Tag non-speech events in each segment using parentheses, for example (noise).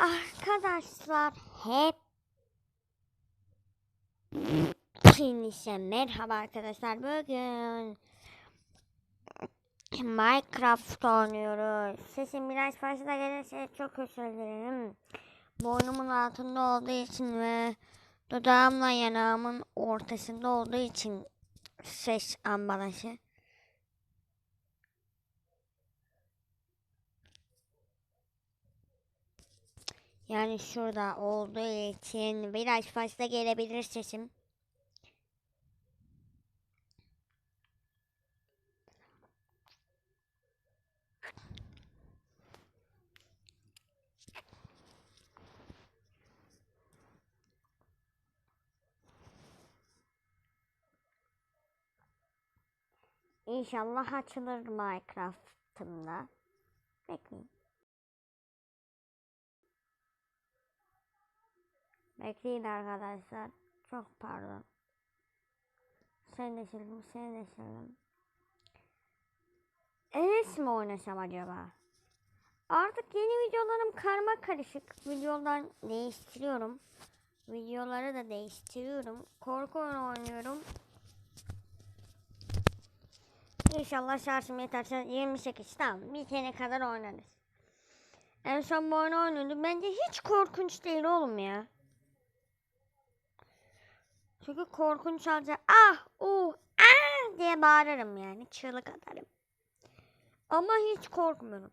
Arkadaşlar hep Hepinize merhaba arkadaşlar. Bugün Minecraft oynuyoruz. Sesim biraz fazla gelirse çok özür dilerim. Boynumun altında olduğu için ve dudağımla yanağımın ortasında olduğu için ses ambalajı. Yani şurada olduğu için biraz fazla gelebilir sesim. İnşallah açılır Minecraft'ımda. Bekleyin. Bekleyin arkadaşlar. Çok pardon. Sen de sildim, sen de sildim. Enes mi oynasam acaba? Artık yeni videolarım karma karışık. Videodan değiştiriyorum. Videoları da değiştiriyorum. Korku oyunu oynuyorum. İnşallah şarjım yeterse 28 tamam bitene kadar oynarız. En son bu oyunu oynuyordum. Bence hiç korkunç değil oğlum ya. Çünkü korkunç olacak. Ah, uh, ah diye bağırırım yani. Çığlık atarım. Ama hiç korkmuyorum.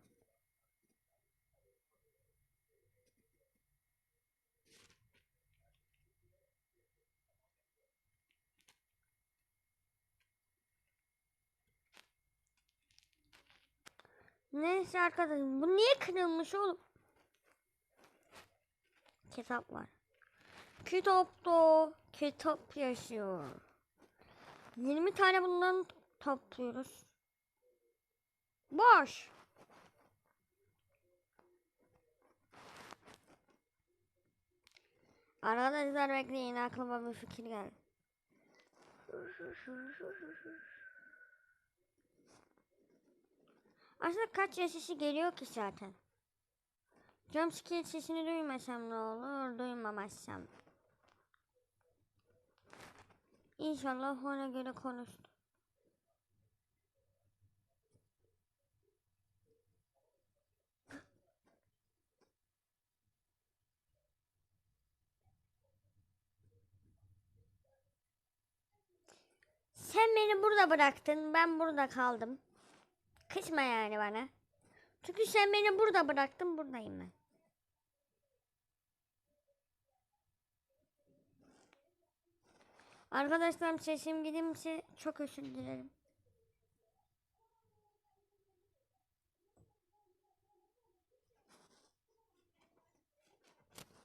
Neyse arkadaşım. Bu niye kırılmış oğlum? Kitap var. Kitapta kitap yaşıyor. 20 tane bundan topluyoruz. Boş. Arkadaşlar bekleyin aklıma bir fikir geldi. Aslında kaç yaşışı geliyor ki zaten. Jumpscare sesini duymasam ne olur, duymamazsam. İnşallah ona göre konuştu. Sen beni burada bıraktın, ben burada kaldım. Kızma yani bana. Çünkü sen beni burada bıraktın, buradayım ben. Arkadaşlar sesim gidimse çok özür dilerim.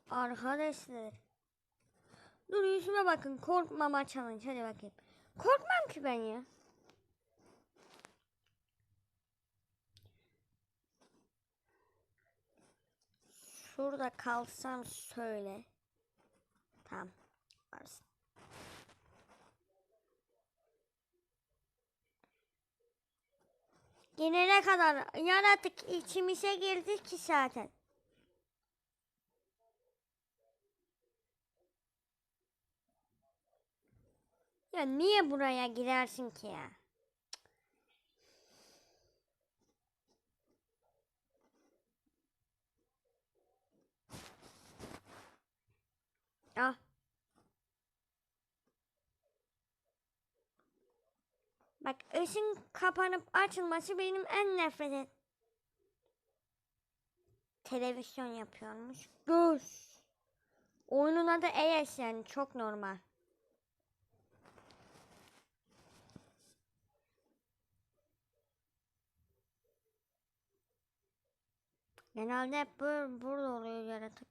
Arkadaşlar. Dur yüzüme bakın. Korkmama challenge. Hadi bakayım. Korkmam ki ben ya. Şurada kalsam söyle. Tamam. Varsın. Gelene kadar yaratık içimize girdi ki zaten. Ya niye buraya girersin ki ya? Ah. Bak ışın kapanıp açılması benim en nefret et. Televizyon yapıyormuş. Göz. Oyunun adı ES yani çok normal. Genelde hep bur burada oluyor yaratık.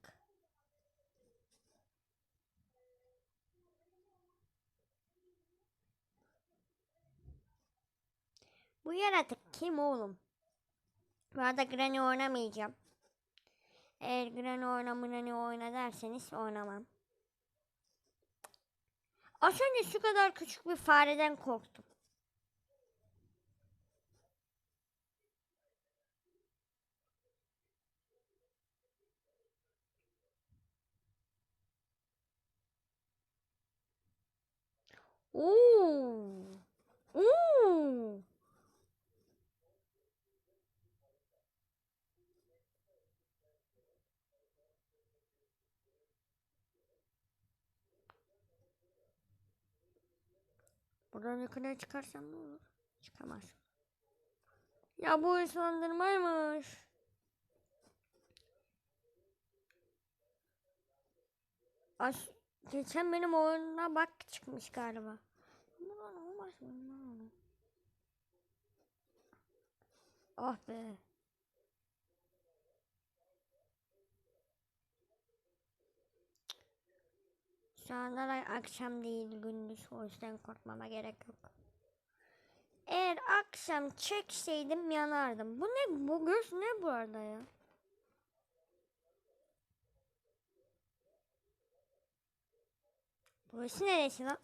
Bu yaratık kim oğlum? Bu arada Granny oynamayacağım. Eğer Granny oynamını oyna derseniz oynamam. Az önce şu kadar küçük bir fareden korktum. Ooh. Ooh. Buradan yukarıya çıkarsam ne olur? Çıkamaz. Ya bu ıslandırmaymış. Aş geçen benim oyununa bak çıkmış galiba. Ah be. Şu anda da akşam değil gündüz o yüzden korkmama gerek yok. Eğer akşam çekseydim yanardım. Bu ne bu göz ne bu arada ya? Burası neresi lan?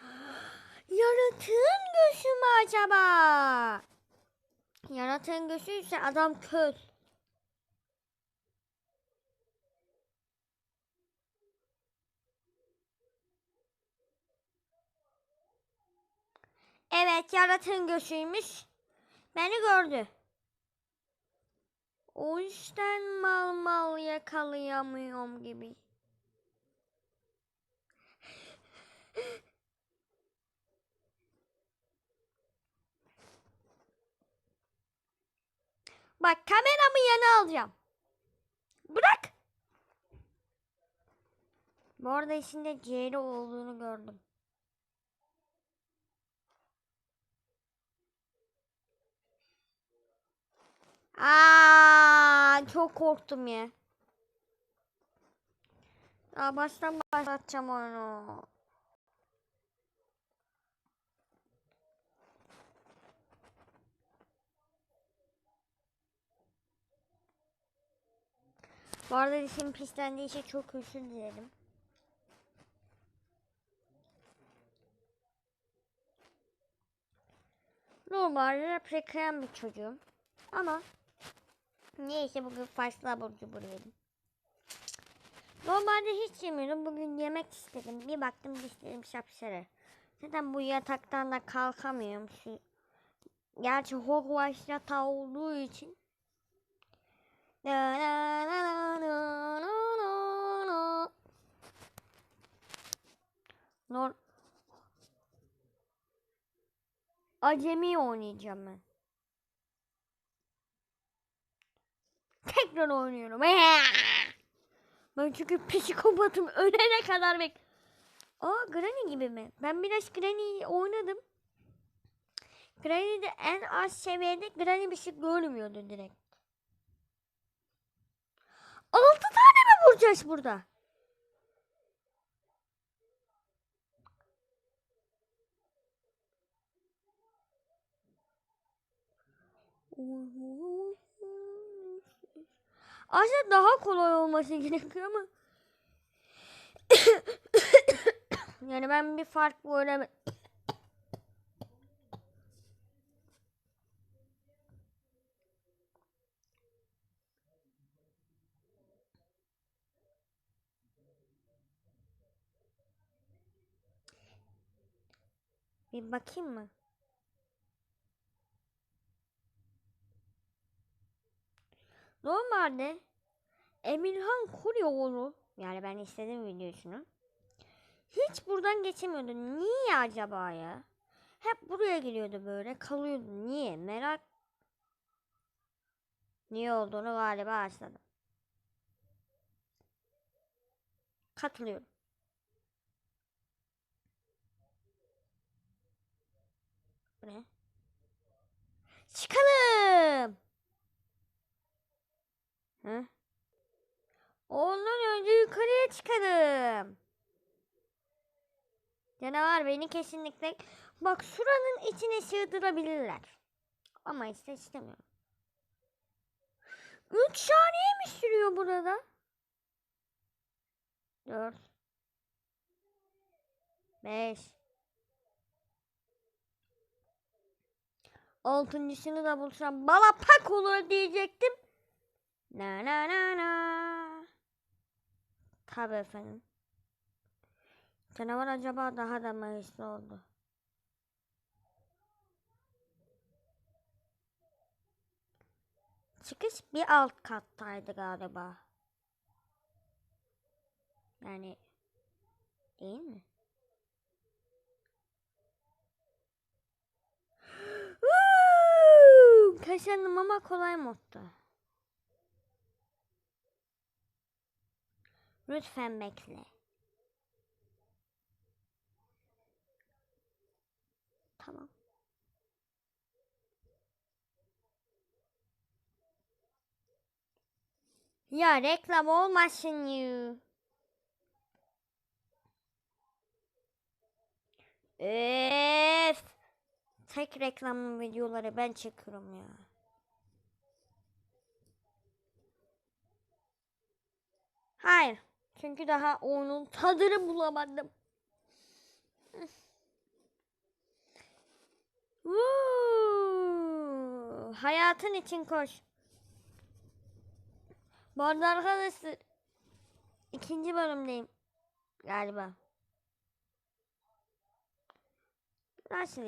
(gasps) Yaratığın göğsü mü acaba? Yaratığın göğsü ise adam kör. Evet yaratığın göğsüymüş. Beni gördü. O yüzden mal mal yakalayamıyorum gibi. Bak kameramı yana alacağım. Bırak. Bu arada içinde ciğeri olduğunu gördüm. Aa, çok korktum ya. Aa, baştan başlatacağım oyunu. Bu arada dişim pislendiği için çok özür dilerim. Normalde prekrem bir çocuğum. Ama neyse bugün farklı abur cubur yedim. Normalde hiç yemiyordum. Bugün yemek istedim. Bir baktım dişlerim şapşarı. Zaten bu yataktan da kalkamıyorum. Şu... Gerçi Hogwarts yatağı olduğu için. Nor Acemi oynayacağım ben. Tekrar oynuyorum. (laughs) Ben çünkü psikopatım ölene kadar bek. Aa Granny gibi mi? Ben biraz Granny oynadım. Granny'de en az seviyede Granny bir şey görmüyordu direkt. Altı tane mi vuracağız burada? Aslında daha kolay olması gerekiyor ama (coughs) yani ben bir fark böyle bir bakayım mı? Normalde Emirhan Kuryoğlu yani ben istedim videosunu. Hiç buradan geçemiyordu. Niye acaba ya? Hep buraya geliyordu böyle kalıyordu. Niye? Merak niye olduğunu galiba açladım. Katılıyorum. Ne? Çıkalım. Ondan önce yukarıya çıkalım. Canavar beni kesinlikle bak şuranın içine sığdırabilirler. Ama işte istemiyorum. Üç saniye mi sürüyor burada? Dört. Beş. Altıncısını da bulsam balapak olur diyecektim. Na na na na. Tabii efendim. Canavar acaba daha da mı hırslı oldu? Çıkış bir alt kattaydı galiba. Yani değil mi? (gasps) Woo! Kazandım ama kolay modda. Lütfen bekle. Tamam. Ya reklam olmasın you. Öf. Tek reklam videoları ben çekiyorum ya. Hayır. Çünkü daha onun tadını bulamadım. Woo! Hayatın için koş. Bu arada arkadaşlar ikinci bölümdeyim galiba. Nasıl?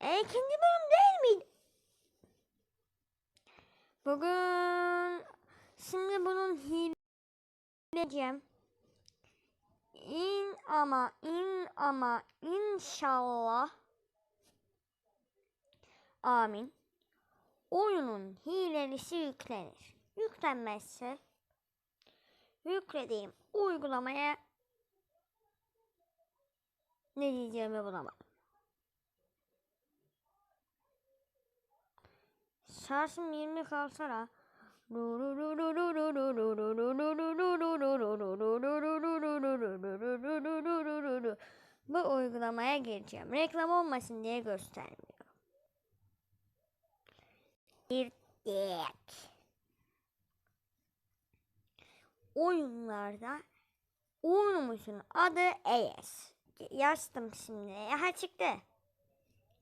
E, ikinci bölüm değil miydi? Bugün şimdi bunun hileceğim. İn ama in ama inşallah amin oyunun hilelisi yüklenir. Yüklenmezse yüklediğim uygulamaya ne diyeceğimi bulamadım. Şarjım 20 kalsana. Bu uygulamaya gireceğim. Reklam olmasın diye göstermiyorum. Girdik. Oyunlarda oyunumuzun adı ES. Yazdım şimdi. Ha çıktı.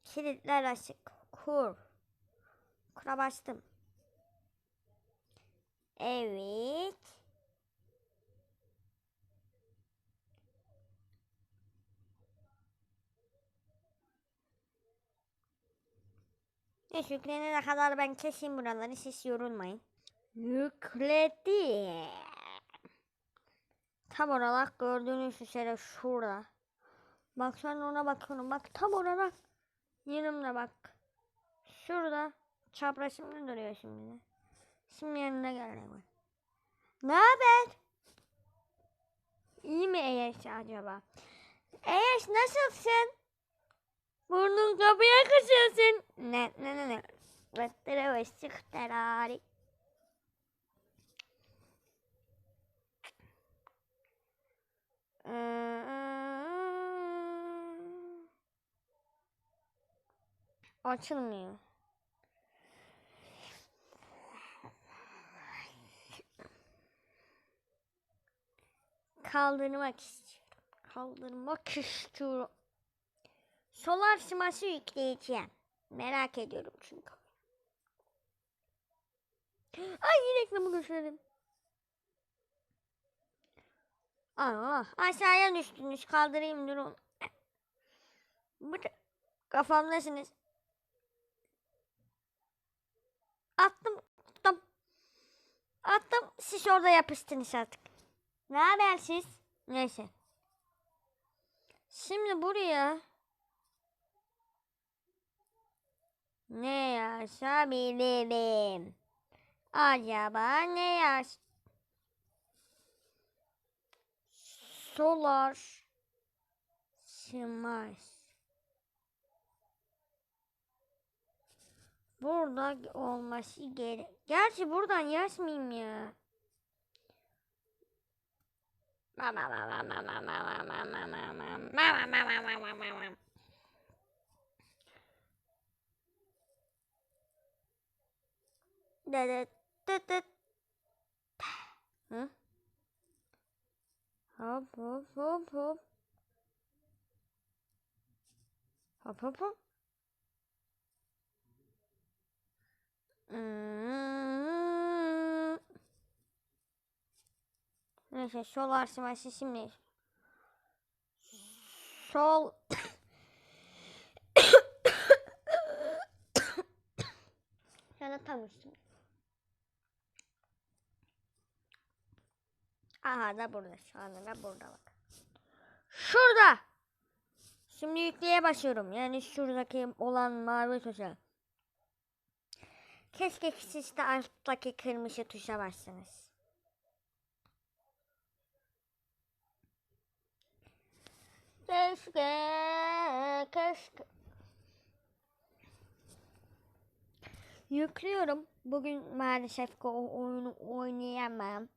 Kilitler açık. Kur. Kura bastım. Evet. Neyse yüklenene kadar ben keseyim buraları siz yorulmayın. Yükledi. Tam olarak gördüğünüz üzere şurada. Bak sen ona bakıyorum. Bak tam olarak yanımda bak. Şurada. Çapraşımda duruyor şimdi. Şimdi yanına geldi bak. Ne haber? İyi mi Eyeş acaba? Eyeş nasılsın? Burnun kapıya kaçıyorsun. Ne ne ne ne. Vettire ve sıktarari. Açılmıyor. Kaldırmak istiyorum. Kaldırmak istiyorum. Solar sması yükleyeceğim. Merak ediyorum çünkü. Ay reklamı gösterdim. Allah aşağıya düştünüz kaldırayım durun. Burada kafamdasınız. Attım attım. Attım siz orada yapıştınız artık. Ne haber siz? Neyse. Şimdi buraya ne yazabilirim? Acaba ne yaz? Solar Smart. Burada olması gerek. Gerçi buradan yazmayayım ya. Hả? Hộp hộp hộp hộp Hộp hộp hộp Ừ Neyse sol arsiması şimdi. Sol. ya da tam üstüne. Aha da burada. Şu anda da burada bak. Şurada. Şimdi yükleye basıyorum. Yani şuradaki olan mavi tuşa. Keşke siz de alttaki kırmızı tuşa bassanız. Keşke, keşke. Yüklüyorum. Bugün maalesef ki o oyunu oynayamam.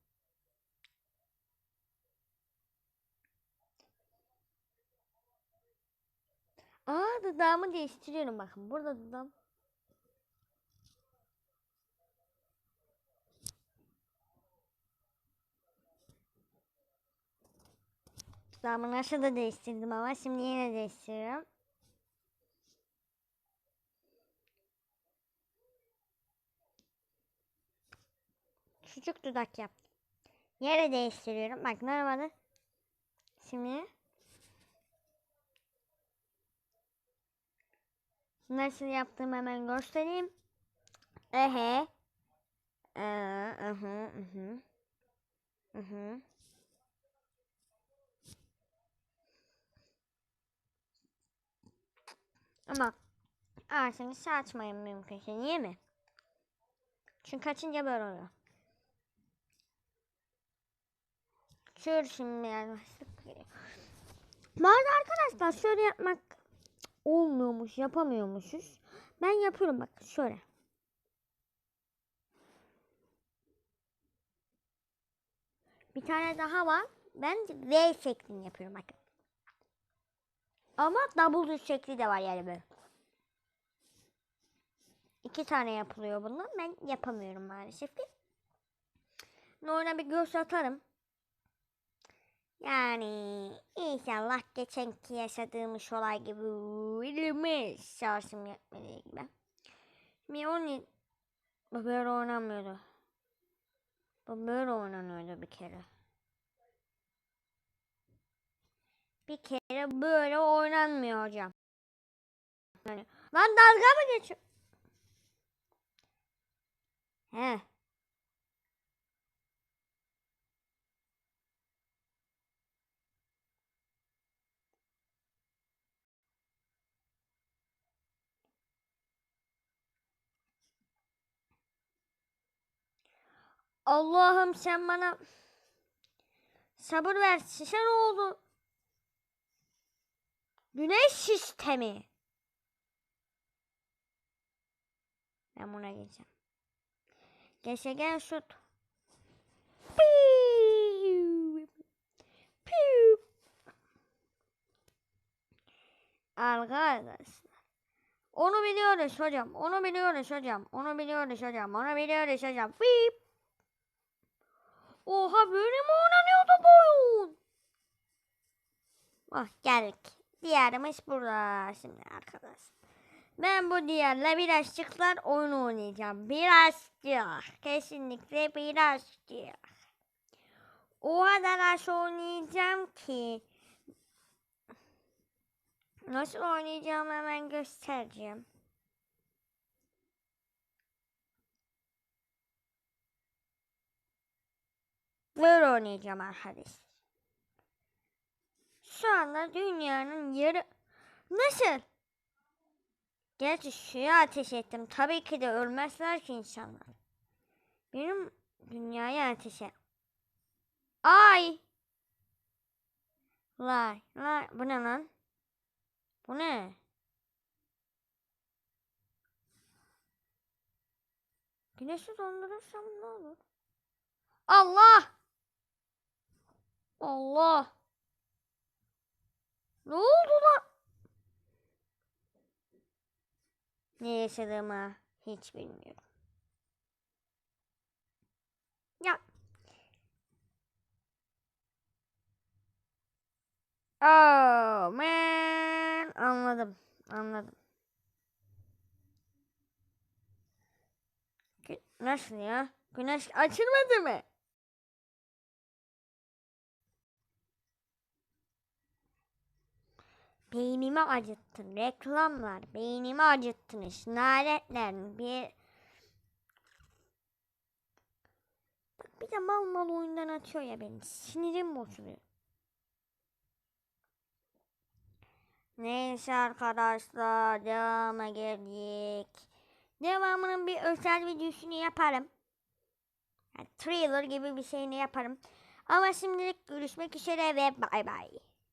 Aa dudağımı değiştiriyorum bakın. Burada dudağım. Dudağımı nasıl da değiştirdim ama şimdi yine değiştiriyorum. Küçük dudak yaptım. Yere değiştiriyorum. Bak normalde. Şimdi Nasıl yaptığımı hemen göstereyim. Ehe. Ee, hı hı. Hı hı. Ama ağzını saçmayın mümkünse. Niye mi? Çünkü açınca böyle oluyor. Şöyle şimdi yani. Bu arada arkadaşlar şöyle yapmak olmuyormuş, yapamıyormuşuz. Ben yapıyorum bak şöyle. Bir tane daha var. Ben V şeklini yapıyorum bakın. Ama double şekli de var yani böyle. İki tane yapılıyor bundan. Ben yapamıyorum maalesef ki. Sonra bir göz atarım. Yani inşallah geçenki yaşadığımız olay gibi bilmez şansım yetmediği gibi. Bu böyle oynamıyordu. Bu böyle oynanıyordu bir kere. Bir kere böyle oynanmıyor hocam. Yani, lan dalga mı geçiyor? He. Allah'ım sen bana sabır ver. Size ne oldu? Güneş sistemi. Ben buna geçeceğim. Gezegen şut. Piu. Piu. Arkadaşlar. Onu biliyoruz hocam. Onu biliyoruz hocam. Onu biliyoruz hocam. Onu biliyoruz hocam. Bip. Oha böyle mi oynanıyordu bu oyun? Ah geldik. Diğerimiz burada şimdi arkadaşlar. Ben bu diğerle birazcıklar oyun oynayacağım. Birazcık. Kesinlikle birazcık. O kadar az oynayacağım ki. Nasıl oynayacağım hemen göstereceğim. Böyle oynayacağım arkadaşlar. Şu anda dünyanın yarı... Nasıl? Gerçi suya ateş ettim. Tabii ki de ölmezler ki insanlar. Benim dünyaya ateşe. Ay! Lay, lay. Bu ne lan? Bu ne? Güneşi dondurursam ne olur? Allah! Allah! Ne oldu lan? Ne yaşadığımı hiç bilmiyorum. Ya. Oh man. Anladım. Anladım. Nasıl ya? Güneş açılmadı mı? Beynimi acıttın. Reklamlar. Beynimi acıttınız. Naletler. Bir... Bak bir de mal mal oyundan atıyor ya beni. Sinirim bozuluyor. Neyse arkadaşlar. Devama geldik. Devamının bir özel videosunu yaparım. Yani trailer gibi bir şeyini yaparım. Ama şimdilik görüşmek üzere ve bay bay.